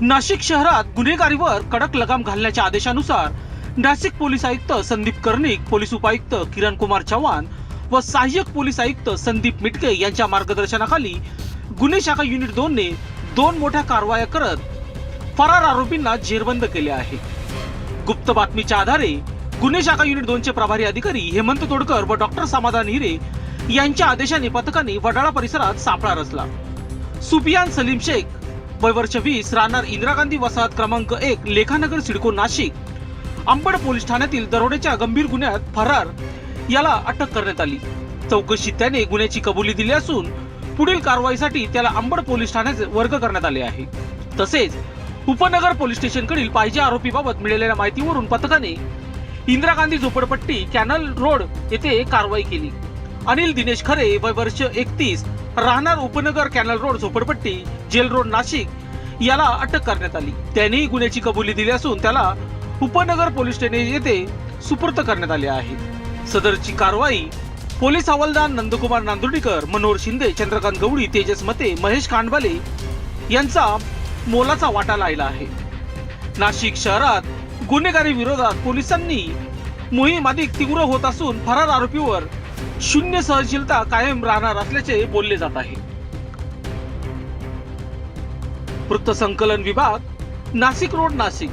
नाशिक शहरात गुन्हेगारीवर कडक लगाम घालण्याच्या आदेशानुसार नाशिक पोलीस आयुक्त संदीप कर्णिक पोलीस उपायुक्त किरण कुमार चव्हाण व सहाय्यक पोलीस आयुक्त संदीप मिटके यांच्या मार्गदर्शनाखाली गुन्हे शाखा युनिट दोन ने दोन मोठ्या कारवाया करत फरार आरोपींना जेरबंद केले आहे. गुप्त बातमीच्या आधारे गुन्हे शाखा युनिट दोनचे प्रभारी अधिकारी हेमंत तोडकर व डॉक्टर समाधान हिरे यांच्या आदेशाने पथकाने वडाळा परिसरात सापळा रचला. सुफियान सलीम शेख वय वर्ष वीस राहणार इंदिरा गांधी वसाहत क्रमांक एक लेखानगर सिडको नाशिक. अंबड पोलीस ठाण्यातील दरोड्याच्या गंभीर गुन्ह्यात फरार याला अटक करण्यात आली. चौकशीत त्याने गुन्ह्याची कबुली दिली असून पुढील कारवाईसाठी त्याला अंबड पोलीस ठाण्यात वर्ग करण्यात आले आहे. तसेच उपनगर पोलीस स्टेशनकडील पाहिजे आरोपीबाबत मिळालेल्या माहितीवरून पथकाने इंदिरा गांधी झोपडपट्टी कॅनल रोड येथे कारवाई केली. अनिल दिनेश खरे वय वर्ष एकतीस राहणार उपनगर कॅनल रोड झोपडपट्टी जेल रोड नाशिक याला अटक करण्यात आली. त्यानेही गुन्ह्याची कबुली दिली असून त्याला उपनगर पोलीस ठाणे येथे सुपूर्त करण्यात आले आहे. सदरची कारवाई पोलीस हवालदार नंदकुमार नांदुर्डीकर मनोहर शिंदे चंद्रकांत गवळी तेजस मते महेश कांडवाले यांचा मोलाचा वाटा लायला आहे. नाशिक शहरात गुन्हेगारी विरोधात पोलिसांनी मोहीम अधिक तीव्र होत असून फरार आरोपीवर शून्य सहनशीलता कायम राहणार असल्याचे बोलले जात आहे. वृत्त संकलन विभाग नाशिक रोड नाशिक.